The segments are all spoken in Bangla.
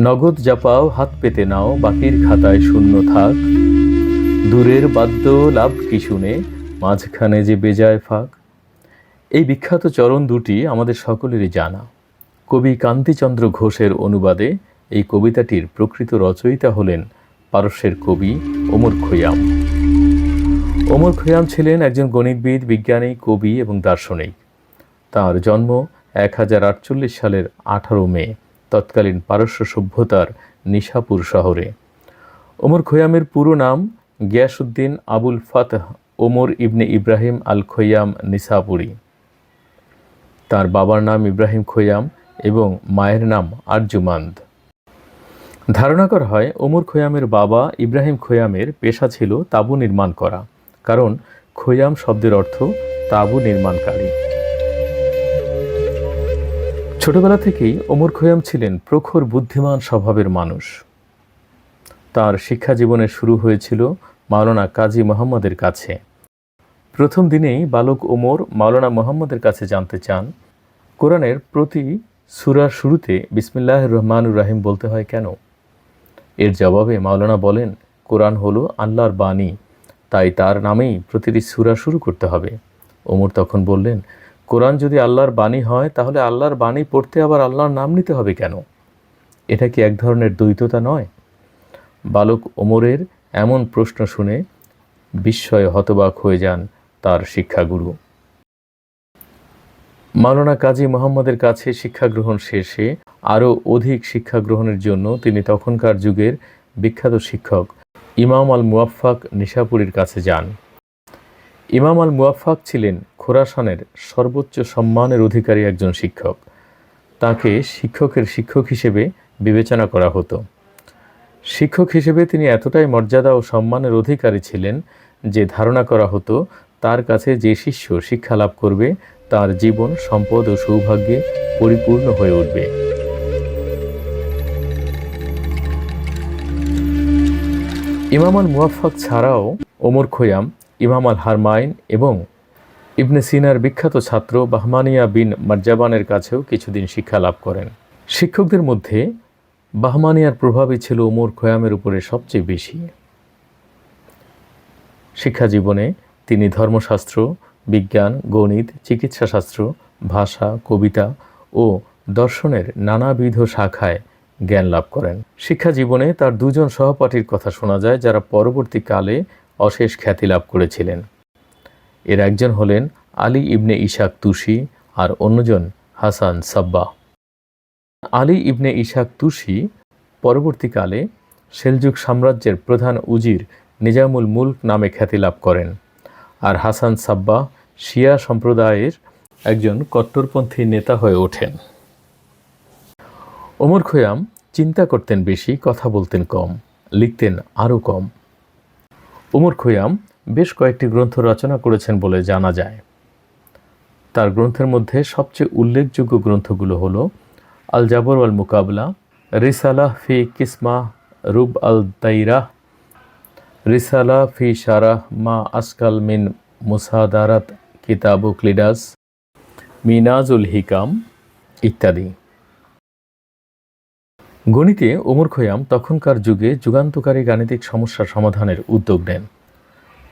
নগদ জাপাও হাত পেতে নাও, বাকির খাতায় শূন্য থাক। দূরের বাদ্য লাভ কি শুনে, মাঝখানে যে বেজায় ফাঁক। এই বিখ্যাত চরণ দুটি আমাদের সকলেরই জানা। কবি কান্তিচন্দ্র ঘোষের অনুবাদে এই কবিতাটির প্রকৃত রচয়িতা হলেন পারস্যের কবি ওমর খৈয়াম। ওমর খৈয়াম ছিলেন একজন গণিতবিদ, বিজ্ঞানী, কবি এবং দার্শনিক। তাঁর জন্ম এক হাজার আটচল্লিশ সালের আঠারো মে। তৎকালীন পারস্য সভ্যতার নিশাপুর শহরে। ওমর খৈয়ামের পুরো নাম গিয়াসুদ্দিন আবুল ফাতহ ওমর ইবনে ইব্রাহিম আল খৈয়াম নিসাপুরি। তার বাবার নাম ইব্রাহিম খৈয়াম এবং মায়ের নাম আরজুমান্দ ধারণা করা হয় ওমর খৈয়ামের বাবা ইব্রাহিম খৈয়ামের পেশা ছিল তাঁবু নির্মাণ করা। কারণ খৈয়াম শব্দের অর্থ তাঁবু নির্মাণকারী। ছোটবেলা থেকেই ওমর খৈয়াম ছিলেন প্রখর বুদ্ধিমান স্বভাবের মানুষ। তার শিক্ষা জীবনে শুরু হয়েছিল মাওলানা কাজী মোহাম্মদের কাছে। প্রথম দিনেই বালক ওমর মাওলানা মোহাম্মদের কাছে জানতে চান, কোরআনের প্রতি সুরার শুরুতে বিসমিল্লাহ রহমানুর রাহিম বলতে হয় কেন? এর জবাবে মাওলানা বলেন, কোরআন হলো আল্লাহর বাণী, তাই তার নামেই প্রতিটি সুরা শুরু করতে হবে। ওমর তখন বললেন কোরআন যদি আল্লাহর বাণী হয়, তাহলে আল্লাহর বাণী পড়তে আবার আল্লাহর নাম নিতে হবে কেন? এটা কি এক ধরনের দ্বৈততা নয়? বালক ওমরের এমন প্রশ্ন শুনে বিস্ময়ে হতবাক হয়ে যান তার শিক্ষাগুরু। মাওলানা কাজী মোহাম্মদের কাছে শিক্ষা গ্রহণ শেষে আরও অধিক শিক্ষা গ্রহণের জন্য তিনি তখনকার যুগের বিখ্যাত শিক্ষক ইমাম আল মুয়াফাক নিশাপুরীর কাছে যান। ইমাম আল মুয়াফাক ছিলেন খোরাসানের সর্বোচ্চ সম্মানের অধিকারী একজন শিক্ষক। তাকে শিক্ষকের শিক্ষক হিসেবে বিবেচনা করা হতো। শিক্ষক হিসেবে তিনি এতটাই মর্যাদা ও সম্মানের অধিকারী ছিলেন যে ধারণা করা হতো, তার কাছে যে শিষ্য শিক্ষা লাভ করবে, তার জীবন, সম্পদ ও সৌভাগ্যে পরিপূর্ণ হয়ে উঠবে। ইমাম আল মুয়াফাক ছাড়াও ওমর খৈয়াম, ইমাম আল হারমাইন এবং ইবনে সিনার বিখ্যাত ছাত্র বাহমানিয়া বিন মার্জাবানের কাছেও কিছুদিন শিক্ষা লাভ করেন। শিক্ষকদের মধ্যে বাহমানিয়ার প্রভাবই ছিল ওমর খৈয়ামের উপরে সবচেয়ে বেশি। শিক্ষা জীবনে তিনি ধর্মশাস্ত্র, বিজ্ঞান, গণিত, চিকিৎসাশাস্ত্র, ভাষা, কবিতা ও দর্শনের নানাবিধ শাখায় জ্ঞান লাভ করেন। শিক্ষা জীবনে তার দুজন সহপাঠীর কথা শোনা যায় যারা পরবর্তীকালে অশেষ খ্যাতি লাভ করেছিলেন। এর একজন হলেন আলী ইবনে ইশাক তুষি আর অন্যজন হাসান সাব্বা। আলী ইবনে ইশাক তুষি পরবর্তীকালে সেলজুক সাম্রাজ্যের প্রধান উজির নিজামুল মুলক নামে খ্যাতি লাভ করেন আর হাসান সাব্বা শিয়া সম্প্রদায়ের একজন কট্টরপন্থী নেতা হয়ে ওঠেন। ওমর খৈয়াম চিন্তা করতেন বেশি, কথা বলতেন কম, লিখতেন আরও কম। ওমর খৈয়াম বেশ কয়েকটি গ্রন্থ রচনা করেছেন বলে জানা যায়। তার গ্রন্থের মধ্যে সবচেয়ে উল্লেখযোগ্য গ্রন্থগুলো হল আল জাবর আল মুকাবলা রিসালাহ ফি কিসমা রুব আল তাইরাহ রিসালা ফি শারাহ মা আসকাল মিন মুসাদারাত কিতাবু ক্লিডাস, মিনাজুল হিকাম ইত্যাদি। গণিতে ওমর খৈয়াম তখনকার যুগে যুগান্তকারী গাণিতিক সমস্যা সমাধানের উদ্যোগ নেন।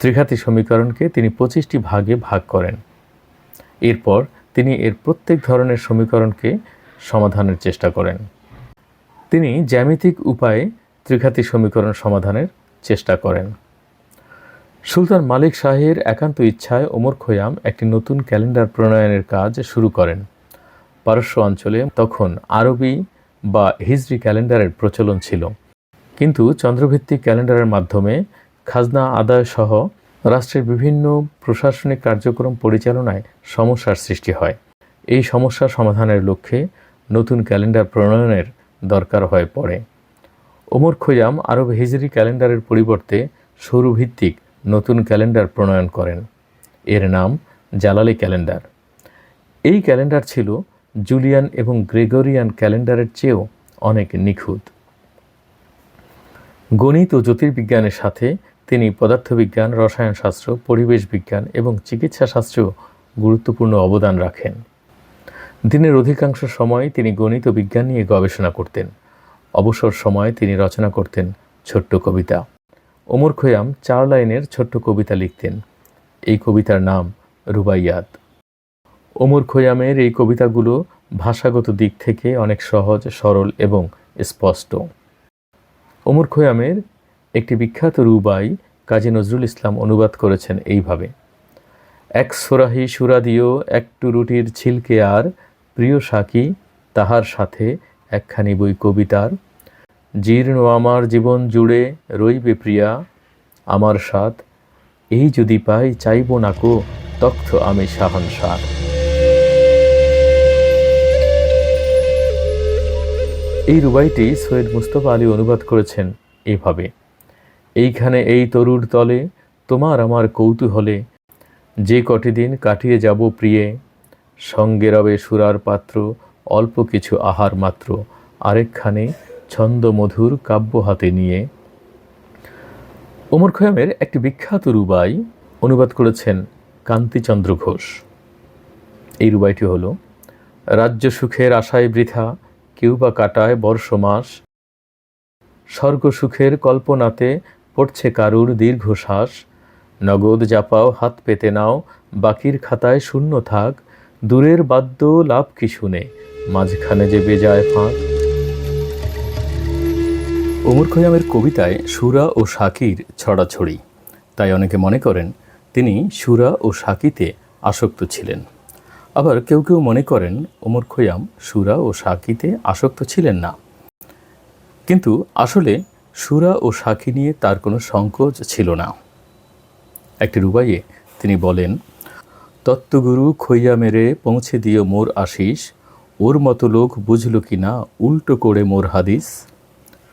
ত্রিঘাতী সমীকরণকে তিনি পঁচিশটি ভাগে ভাগ করেন। এরপর তিনি এর প্রত্যেক ধরনের সমীকরণকে সমাধানের চেষ্টা করেন। তিনি জ্যামিতিক উপায়ে ত্রিঘাতী সমীকরণ সমাধানের চেষ্টা করেন। সুলতান মালিক শাহের একান্ত ইচ্ছায় ওমর খৈয়াম একটি নতুন ক্যালেন্ডার প্রণয়নের কাজ শুরু করেন। পারস্য অঞ্চলে তখন আরবি বা হিজরি ক্যালেন্ডারের প্রচলন ছিল। কিন্তু চন্দ্রভিত্তিক ক্যালেন্ডারের মাধ্যমে খাজনা আদায় সহ রাষ্ট্রের বিভিন্ন প্রশাসনিক কার্যক্রম পরিচালনায় সমস্যার সৃষ্টি হয়। এই সমস্যা সমাধানের লক্ষ্যে নতুন ক্যালেন্ডার প্রণয়নের দরকার হয়ে পড়ে। ওমর খৈয়াম আরব হিজরি ক্যালেন্ডারের পরিবর্তে সৌরভিত্তিক নতুন ক্যালেন্ডার প্রণয়ন করেন। এর নাম জালালি ক্যালেন্ডার। এই ক্যালেন্ডার ছিল জুলিয়ান এবং গ্রেগরিয়ান ক্যালেন্ডারের চেয়েও অনেক নিখুঁত। গণিত ও জ্যোতির্বিজ্ঞানের সাথে তিনি পদার্থবিজ্ঞান, রসায়নশাস্ত্র, পরিবেশ বিজ্ঞান এবং চিকিৎসাশাস্ত্রেও গুরুত্বপূর্ণ অবদান রাখেন। দিনের অধিকাংশ সময় তিনি গণিত ও বিজ্ঞান নিয়ে গবেষণা করতেন। অবসর সময়ে তিনি রচনা করতেন ছোট্ট কবিতা। ওমর খৈয়াম চার লাইনের ছোট্ট কবিতা লিখতেন। এই কবিতার নাম রুবাইয়াত। ওমর খৈয়ামের এই কবিতাগুলো ভাষাগত দিক থেকে অনেক সহজ, সরল এবং স্পষ্ট। ওমর খৈয়ামের একটি বিখ্যাত রুবাই কাজী নজরুল ইসলাম অনুবাদ করেছেন এইভাবে। এক সোরাহি সুরা দিও একটু রুটির ছিলকে আর প্রিয় সাকি তাহার সাথে একখানি বই কবিতার, জীর্ণ আমার জীবন জুড়ে রইবে প্রিয়া, আমার সাথ এই যদি পাই চাইব না কো তখ্ত আমি সাহনসার এই রুবাইটি সৈয়দ মুস্তফা আলী অনুবাদ করেছেন এভাবে। এইখানে এই তরুর তলে তোমার আমার কৌতূহলে, যে কটি দিন কাটিয়ে যাব প্রিয়ে, সঙ্গে রবে সুরার পাত্র, অল্প কিছু আহার মাত্র, আরেকখানে ছন্দ মধুর কাব্য হাতে নিয়ে। ওমর খয়ামের একটি বিখ্যাত রুবাই অনুবাদ করেছেন কান্তিচন্দ্র ঘোষ। এই রুবাইটি হল, রাজ্য সুখের আশায় বৃথা কেউ বা কাটায় বর্ষ মাস স্বর্গ সুখের কল্পনাতে পড়ছে কারুর দীর্ঘশ্বাস। নগদ জাপাও হাত পেতে নাও, বাকির খাতায় শূন্য থাক। দূরের বাদ্য লাভ কি শুনে, মাঝখানে যে বেজায় ফাঁক। ওমর খৈয়ামের কবিতায় সুরা ও সাকির ছড়াছড়ি। তাই অনেকে মনে করেন, তিনি সুরা ও সাকিতে আসক্ত ছিলেন। আবার কেউ কেউ মনে করেন ওমর খৈয়াম, সুরা ও সাকিতে আসক্ত ছিলেন না। কিন্তু আসলে সুরা ও সাকি নিয়ে তার কোনো সংকোচ ছিল না। একটি রুবাইয়ে তিনি বলেন, তত্ত্বগুরু খৈয়া মেরে পৌঁছে দিও মোর আশিস, ওর মতো লোক বুঝল কি না উল্টো করে মোর হাদিস?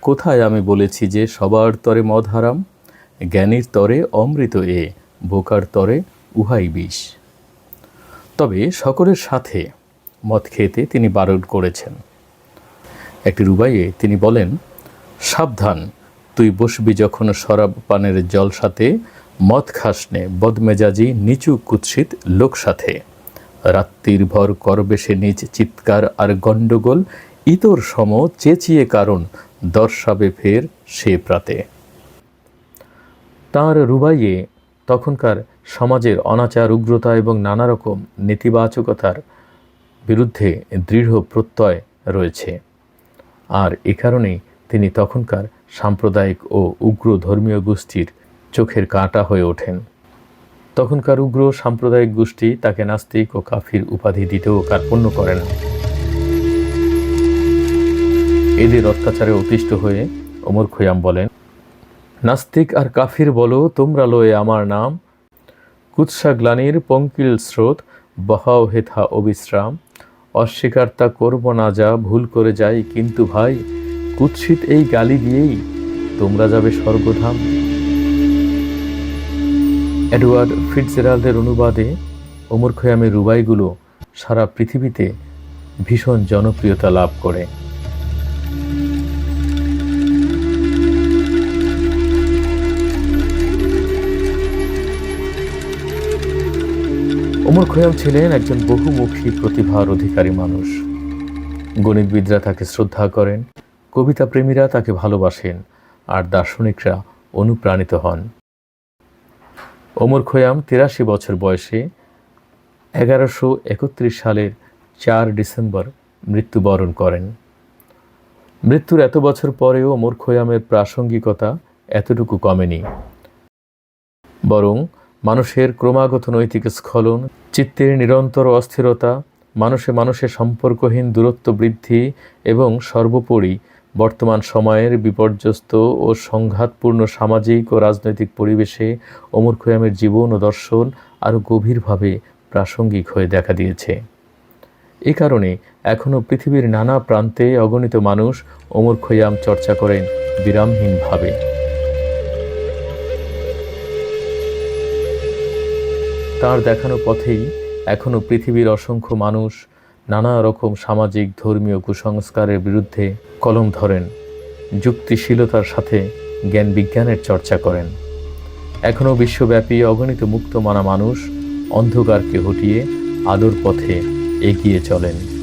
কোথায় আমি বলেছি যে সবার তরে মদ হারাম, জ্ঞানীর তরে অমৃত এ, বোকার তরে উহাই বিষ? তবে সকলের সাথে মদ খেতে তিনি বারণ করেছেন। একটি রুবাইয়ে তিনি বলেন, সাবধান, তুই বসবি যখন শরাব পানের জল সাথে, মদ খাসনে বদমেজাজি, নিচু কুৎসিত লোক সাথে। রাত্রির ভর করবে সে নিজ চিৎকার আর গণ্ডগোল, ইতর সম চেঁচিয়ে কারণ, দর্শাবে ফের সে প্রাতে। তাঁর রুবাইয়ে তখনকার সমাজের অনাচার, উগ্রতা এবং নানা রকম নেতিবাচকতার বিরুদ্ধে দৃঢ় প্রত্যয় রয়েছে। আর এ কারণেই তিনি তখনকার সাম্প্রদায়িক ও উগ্র ধর্মীয় গোষ্ঠীর চোখের কাঁটা হয়ে ওঠেন। তখনকার উগ্র সাম্প্রদায়িক গোষ্ঠী তাকে নাস্তিক ও কাফির উপাধি দিতেও কার্পণ্য করে না। এদের অত্যাচারে অতিষ্ঠ হয়ে ওমর খৈয়াম বলেন নাস্তিক আর কাফির বলো, তোমরা লয়ে আমার নাম। কুৎসা গ্লানির পঙ্কিল স্রোত, বহাও হেথা অবিশ্রাম। অস্বীকার তা করব না যা, ভুল করে যাই। কিন্তু ভাই, কুৎসিত এই গালি দিয়েই তোমরা যাবে স্বর্গধাম। এডওয়ার্ড ফিটজেরাল্ডের অনুবাদে ওমর খয়ামের রুবাইগুলো সারা পৃথিবীতে ভীষণ জনপ্রিয়তা লাভ করে। ওমর খয়াম ছিলেন একজন বহুমুখী প্রতিভার অধিকারী মানুষ। গণিতবিদরা তাকে শ্রদ্ধা করেন কবিতা প্রেমীরা তাকে ভালোবাসেন, আর দার্শনিকরা অনুপ্রাণিত হন। ওমর খৈয়াম তিরাশি বছর বয়সে এগারোশো একত্রিশ সালের চার ডিসেম্বর মৃত্যুবরণ করেন। মৃত্যুর এত বছর পরেও ওমর খৈয়ামের প্রাসঙ্গিকতা এতটুকু কমেনি। বরং মানুষের ক্রমাগত নৈতিক স্খলন, চিত্তের নিরন্তর অস্থিরতা, মানুষে মানুষের সম্পর্কহীন দূরত্ব বৃদ্ধি এবং সর্বোপরি বর্তমান সময়ের বিপর্যস্ত ও সংঘাতপূর্ণ সামাজিক ও রাজনৈতিক পরিবেশে ওমর খৈয়ামের জীবন ও দর্শন আরও গভীরভাবে প্রাসঙ্গিক হয়ে দেখা দিয়েছে। এ কারণে এখনও পৃথিবীর নানা প্রান্তে অগণিত মানুষ ওমর খৈয়াম চর্চা করেন বিরামহীনভাবে। তার দেখানো পথেই এখনও পৃথিবীর অসংখ্য মানুষ নানা রকম সামাজিক, ধর্মীয় কুসংস্কারের বিরুদ্ধে কলম ধরেন, যুক্তিশীলতার সাথে জ্ঞান বিজ্ঞানের চর্চা করেন। এখনও বিশ্বব্যাপী অগণিত মুক্ত মানা মানুষ অন্ধকারকে হটিয়ে আলোর পথে এগিয়ে চলেন।